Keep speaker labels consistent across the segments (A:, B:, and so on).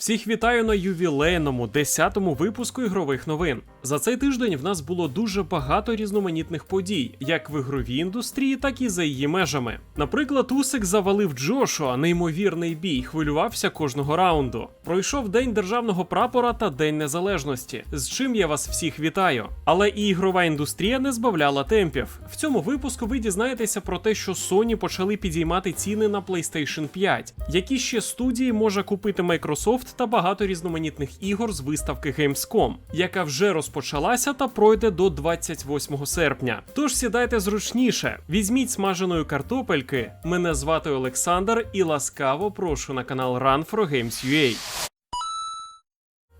A: Всіх вітаю на ювілейному 10-му випуску ігрових новин. За цей тиждень в нас було дуже багато різноманітних подій, як в ігровій індустрії, так і за її межами. Наприклад, Усик завалив Джошуа, неймовірний бій, хвилювався кожного раунду. Пройшов День державного прапора та День Незалежності, з чим я вас всіх вітаю. Але і ігрова індустрія не збавляла темпів. В цьому випуску ви дізнаєтеся про те, що Sony почали підіймати ціни на PlayStation 5, які ще студії може купити Microsoft та багато різноманітних ігор з виставки Gamescom, яка вже розпочалася та пройде до 28 серпня. Тож сідайте зручніше, візьміть смаженої картопельки. Мене звати Олександр і ласкаво прошу на канал Run for Games UA.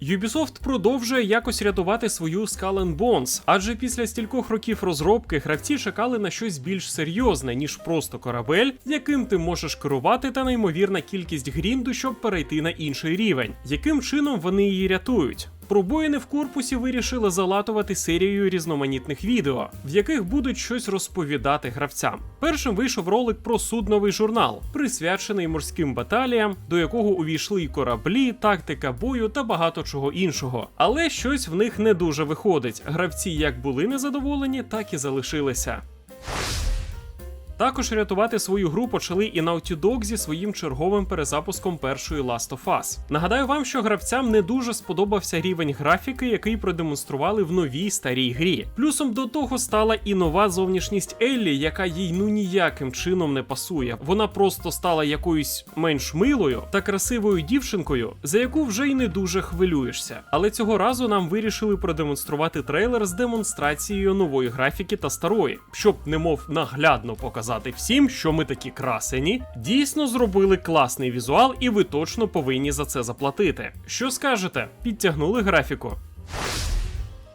A: Ubisoft продовжує якось рятувати свою Skull and Bones, адже після стількох років розробки гравці чекали на щось більш серйозне, ніж просто корабель, яким ти можеш керувати, та неймовірна кількість грінду, щоб перейти на інший рівень. Яким чином вони її рятують? Пробоїни в корпусі вирішили залатувати серією різноманітних відео, в яких будуть щось розповідати гравцям. Першим вийшов ролик про судновий журнал, присвячений морським баталіям, до якого увійшли й кораблі, тактика бою та багато чого іншого. Але щось в них не дуже виходить. Гравці як були незадоволені, так і залишилися. Також рятувати свою гру почали і Naughty Dog зі своїм черговим перезапуском першої Last of Us. Нагадаю вам, що гравцям не дуже сподобався рівень графіки, який продемонстрували в новій старій грі. Плюсом до того стала і нова зовнішність Еллі, яка їй ну ніяким чином не пасує. Вона просто стала якоюсь менш милою та красивою дівчинкою, за яку вже й не дуже хвилюєшся. Але цього разу нам вирішили продемонструвати трейлер з демонстрацією нової графіки та старої, щоб немов наглядно показати всім, що ми такі красені, дійсно зробили класний візуал, і ви точно повинні за це заплатити. Що скажете? Підтягнули графіку.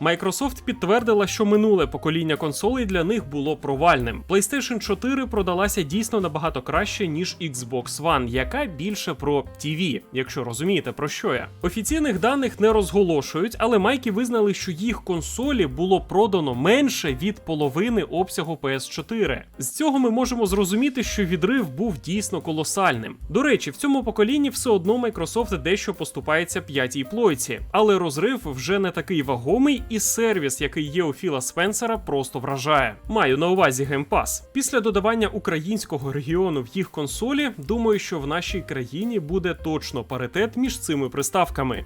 A: Microsoft підтвердила, що минуле покоління консолей для них було провальним. PlayStation 4 продалася дійсно набагато краще, ніж Xbox One, яка більше про TV, якщо розумієте про що я. Офіційних даних не розголошують, але майки визнали, що їх консолі було продано менше від половини обсягу PS4. З цього ми можемо зрозуміти, що відрив був дійсно колосальним. До речі, в цьому поколінні все одно Microsoft дещо поступається п'ятій плойці, але розрив вже не такий вагомий і сервіс, який є у Філа Спенсера, просто вражає. Маю на увазі Pass. Після додавання українського регіону в їх консолі, думаю, що в нашій країні буде точно паритет між цими приставками.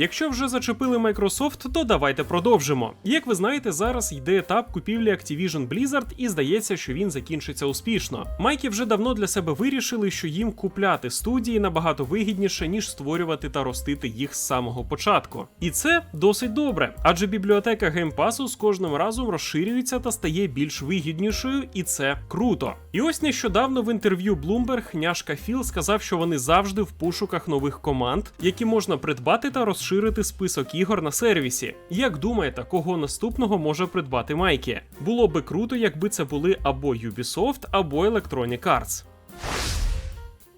A: Якщо вже зачепили Microsoft, то давайте продовжимо. Як ви знаєте, зараз йде етап купівлі Activision Blizzard, і здається, що він закінчиться успішно. Майки вже давно для себе вирішили, що їм купляти студії набагато вигідніше, ніж створювати та ростити їх з самого початку. І це досить добре, адже бібліотека геймпасу з кожним разом розширюється та стає більш вигіднішою, і це круто. І ось нещодавно в інтерв'ю Bloomberg няшка Філ сказав, що вони завжди в пошуках нових команд, які можна придбати та розширити список ігор на сервісі. Як думаєте, кого наступного може придбати Майки? Було би круто, якби це були або Ubisoft, або Electronic Arts.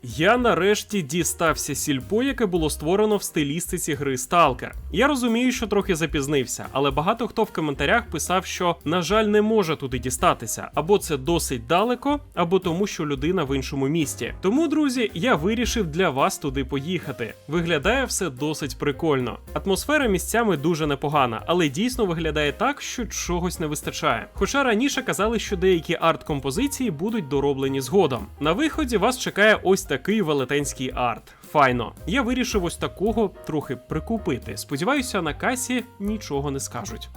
A: Я нарешті дістався сільпо, яке було створено в стилістиці гри Stalker. Я розумію, що трохи запізнився, але багато хто в коментарях писав, що, на жаль, не може туди дістатися, або це досить далеко, або тому, що людина в іншому місті. Тому, друзі, я вирішив для вас туди поїхати. Виглядає все досить прикольно. Атмосфера місцями дуже непогана, але дійсно виглядає так, що чогось не вистачає. Хоча раніше казали, що деякі арт-композиції будуть дороблені згодом. На виході вас чекає ось такий велетенський арт. Файно. Я вирішив ось такого трохи прикупити. Сподіваюся, на касі нічого не скажуть.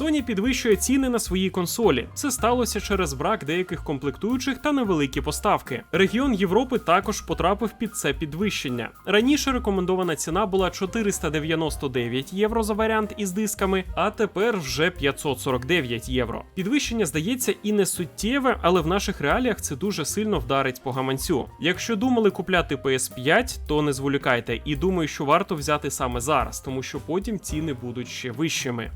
A: Sony підвищує ціни на свої консолі. Це сталося через брак деяких комплектуючих та невеликі поставки. Регіон Європи також потрапив під це підвищення. Раніше рекомендована ціна була 499 євро за варіант із дисками, а тепер вже 549 євро. Підвищення здається і не суттєве, але в наших реаліях це дуже сильно вдарить по гаманцю. Якщо думали купляти PS5, то не зволікайте і думаю, що варто взяти саме зараз, тому що потім ціни будуть ще вищими.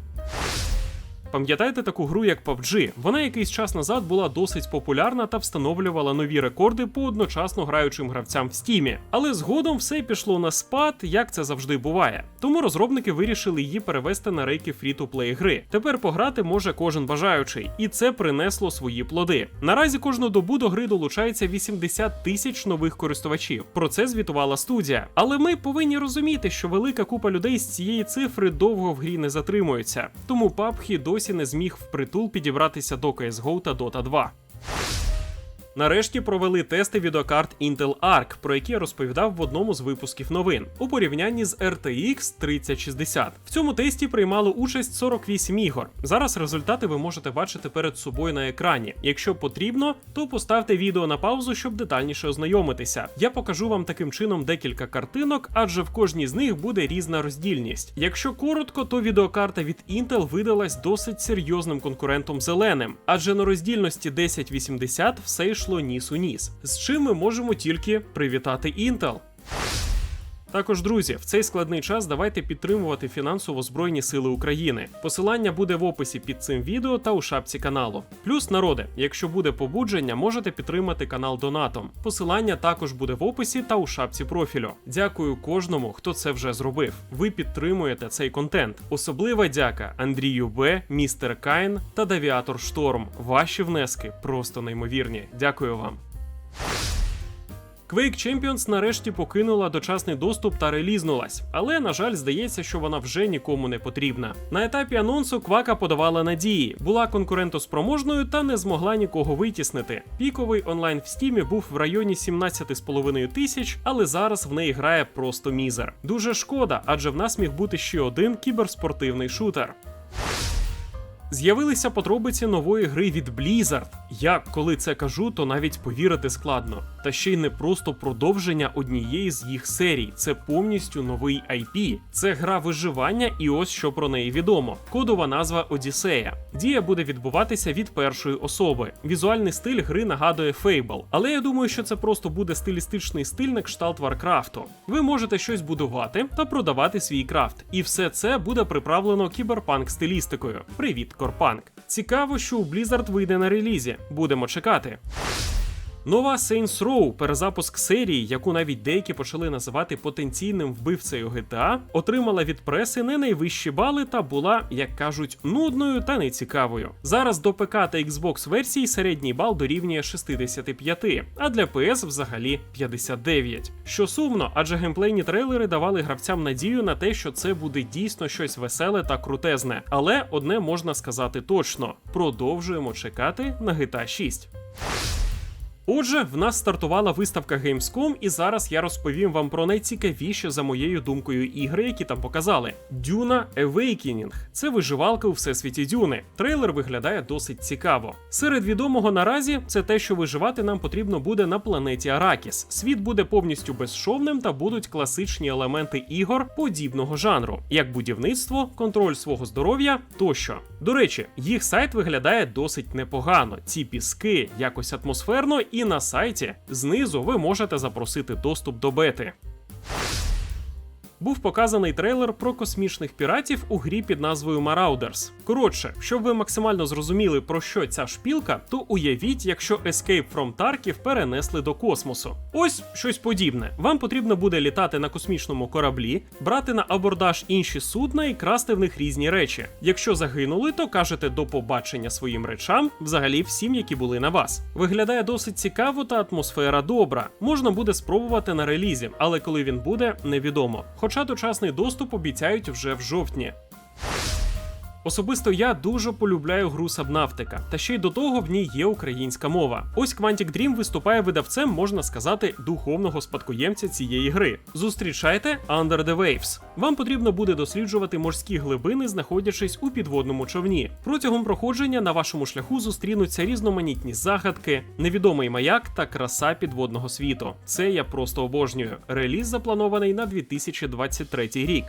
A: Пам'ятаєте таку гру, як PUBG? Вона якийсь час назад була досить популярна та встановлювала нові рекорди по одночасно граючим гравцям в стімі. Але згодом все пішло на спад, як це завжди буває. Тому розробники вирішили її перевести на рейки фрі-то-плей гри. Тепер пограти може кожен бажаючий, і це принесло свої плоди. Наразі кожну добу до гри долучається 80 тисяч нових користувачів. Про це звітувала студія. Але ми повинні розуміти, що велика купа людей з цієї цифри довго в грі не затримується. Тому PUBG досі не зміг впритул підібратися до CSGO та Dota 2. Нарешті провели тести відеокарт Intel Arc, про які я розповідав в одному з випусків новин, у порівнянні з RTX 3060. В цьому тесті приймало участь 48 ігор. Зараз результати ви можете бачити перед собою на екрані. Якщо потрібно, то поставте відео на паузу, щоб детальніше ознайомитися. Я покажу вам таким чином декілька картинок, адже в кожній з них буде різна роздільність. Якщо коротко, то відеокарта від Intel видалась досить серйозним конкурентом зеленим, адже на роздільності 1080 все йшло ніс у ніс, з чим ми можемо тільки привітати Intel. Також, друзі, в цей складний час давайте підтримувати фінансово Збройні Сили України. Посилання буде в описі під цим відео та у шапці каналу. Плюс, народе, якщо буде побудження, можете підтримати канал донатом. Посилання також буде в описі та у шапці профілю. Дякую кожному, хто це вже зробив. Ви підтримуєте цей контент. Особлива дяка Андрію Б, Містер Кайн та Девіатор Шторм. Ваші внески просто неймовірні. Дякую вам. Quake Champions нарешті покинула дочасний доступ та релізнулась, але на жаль, здається, що вона вже нікому не потрібна. На етапі анонсу Квака подавала надії, була конкурентоспроможною та не змогла нікого витіснити. Піковий онлайн в стімі був в районі 17,5 тисяч, але зараз в неї грає просто мізер. Дуже шкода, адже в нас міг бути ще один кіберспортивний шутер. З'явилися подробиці нової гри від Blizzard. Я коли це кажу, то навіть повірити складно. Та ще й не просто продовження однієї з їх серій. Це повністю новий IP. Це гра виживання, і ось що про неї відомо. Кодова назва Одіссея. Дія буде відбуватися від першої особи. Візуальний стиль гри нагадує Fable, але я думаю, що це просто буде стилістичний стиль на кшталт Варкрафту. Ви можете щось будувати та продавати свій крафт, і все це буде приправлено кіберпанк стилістикою. Привіт, Корпанк. Цікаво, що у Blizzard вийде на релізі. Будемо чекати. Нова Saints Row, перезапуск серії, яку навіть деякі почали називати потенційним вбивцею GTA, отримала від преси не найвищі бали та була, як кажуть, нудною та нецікавою. Зараз до ПК та Xbox версій середній бал дорівнює 65, а для PS взагалі 59. Що сумно, адже геймплейні трейлери давали гравцям надію на те, що це буде дійсно щось веселе та крутезне. Але одне можна сказати точно: продовжуємо чекати на GTA 6. Отже, в нас стартувала виставка Gamescom, і зараз я розповім вам про найцікавіші, за моєю думкою, ігри, які там показали. Дюна Awakening – це виживалка у всесвіті Дюни. Трейлер виглядає досить цікаво. Серед відомого наразі це те, що виживати нам потрібно буде на планеті Аракіс. Світ буде повністю безшовним та будуть класичні елементи ігор подібного жанру, як будівництво, контроль свого здоров'я тощо. До речі, їх сайт виглядає досить непогано. Ці піски якось атмосферно на сайті знизу ви можете запросити доступ до бети. Був показаний трейлер про космічних піратів у грі під назвою Marauders. Коротше, щоб ви максимально зрозуміли про що ця шпілка, то уявіть, якщо Escape from Tarkov перенесли до космосу. Ось щось подібне. Вам потрібно буде літати на космічному кораблі, брати на абордаж інші судна і красти в них різні речі. Якщо загинули, то кажете до побачення своїм речам, взагалі всім, які були на вас. Виглядає досить цікаво та атмосфера добра. Можна буде спробувати на релізі, але коли він буде, невідомо. Хоча дочасний доступ обіцяють вже в жовтні. Особисто я дуже полюбляю гру Сабнафтика, та ще й до того в ній є українська мова. Ось Quantic Dream виступає видавцем, можна сказати, духовного спадкоємця цієї гри. Зустрічайте Under the Waves. Вам потрібно буде досліджувати морські глибини, знаходячись у підводному човні. Протягом проходження на вашому шляху зустрінуться різноманітні загадки, невідомий маяк та краса підводного світу. Це я просто обожнюю. Реліз запланований на 2023 рік.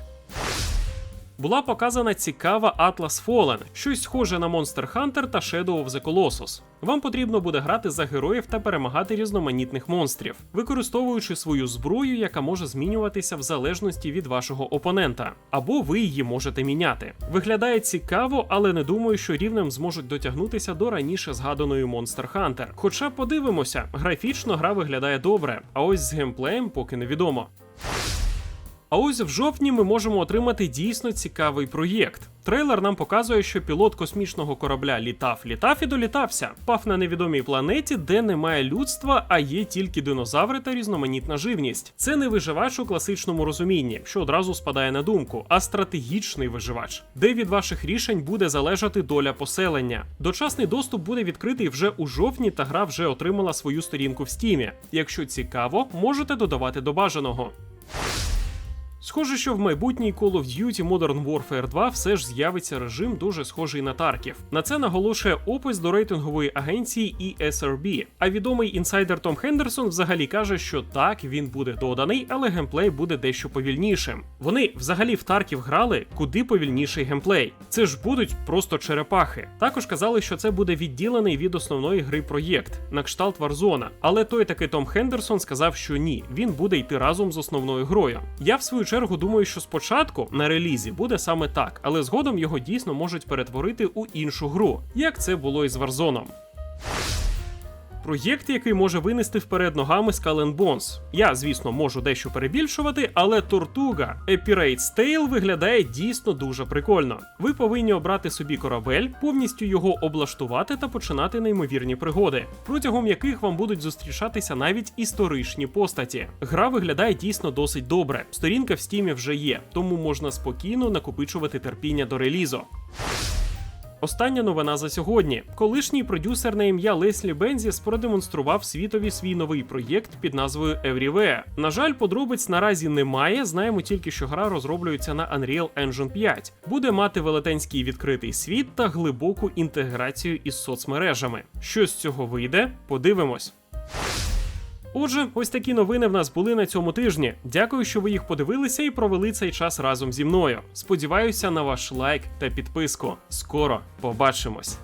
A: Була показана цікава Atlas Fallen, щось схоже на Monster Hunter та Shadow of the Colossus. Вам потрібно буде грати за героїв та перемагати різноманітних монстрів, використовуючи свою зброю, яка може змінюватися в залежності від вашого опонента, або ви її можете міняти. Виглядає цікаво, але не думаю, що рівнем зможуть дотягнутися до раніше згаданої Monster Hunter. Хоча подивимося, графічно гра виглядає добре, а ось з геймплеєм поки невідомо. А ось в жовтні ми можемо отримати дійсно цікавий проєкт. Трейлер нам показує, що пілот космічного корабля літав, літав і долітався, пав на невідомій планеті, де немає людства, а є тільки динозаври та різноманітна живність. Це не виживач у класичному розумінні, що одразу спадає на думку, а стратегічний виживач, де від ваших рішень буде залежати доля поселення. Дочасний доступ буде відкритий вже у жовтні, та гра вже отримала свою сторінку в стімі. Якщо цікаво, можете додавати до бажаного. Схоже, що в майбутній Call of Duty Modern Warfare 2 все ж з'явиться режим дуже схожий на Тарків. На це наголошує опис до рейтингової агенції ESRB. А відомий інсайдер Том Хендерсон взагалі каже, що так він буде доданий, але геймплей буде дещо повільнішим. Вони взагалі в Тарків грали куди повільніший геймплей. Це ж будуть просто черепахи. Також казали, що це буде відділений від основної гри проєкт на кшталт Warzone. Але той таки Том Хендерсон сказав, що ні, він буде йти разом з основною грою. Я в свою чергу думаю, що спочатку на релізі буде саме так, але згодом його дійсно можуть перетворити у іншу гру, як це було із Warzone. Проєкт, який може винести вперед ногами Skull Bones. Я, звісно, можу дещо перебільшувати, але Тортуга A Pirate's Tale виглядає дійсно дуже прикольно. Ви повинні обрати собі корабель, повністю його облаштувати та починати неймовірні пригоди, протягом яких вам будуть зустрічатися навіть історичні постаті. Гра виглядає дійсно досить добре. Сторінка в стімі вже є, тому можна спокійно накопичувати терпіння до релізу. Остання новина за сьогодні. Колишній продюсер на ім'я Леслі Бензіс продемонстрував світові свій новий проєкт під назвою Everywhere. На жаль, подробиць наразі немає. Знаємо тільки, що гра розроблюється на Unreal Engine 5. Буде мати велетенський відкритий світ та глибоку інтеграцію із соцмережами. Що з цього вийде? Подивимось. Отже, ось такі новини в нас були на цьому тижні. Дякую, що ви їх подивилися і провели цей час разом зі мною. Сподіваюся на ваш лайк та підписку. Скоро побачимось.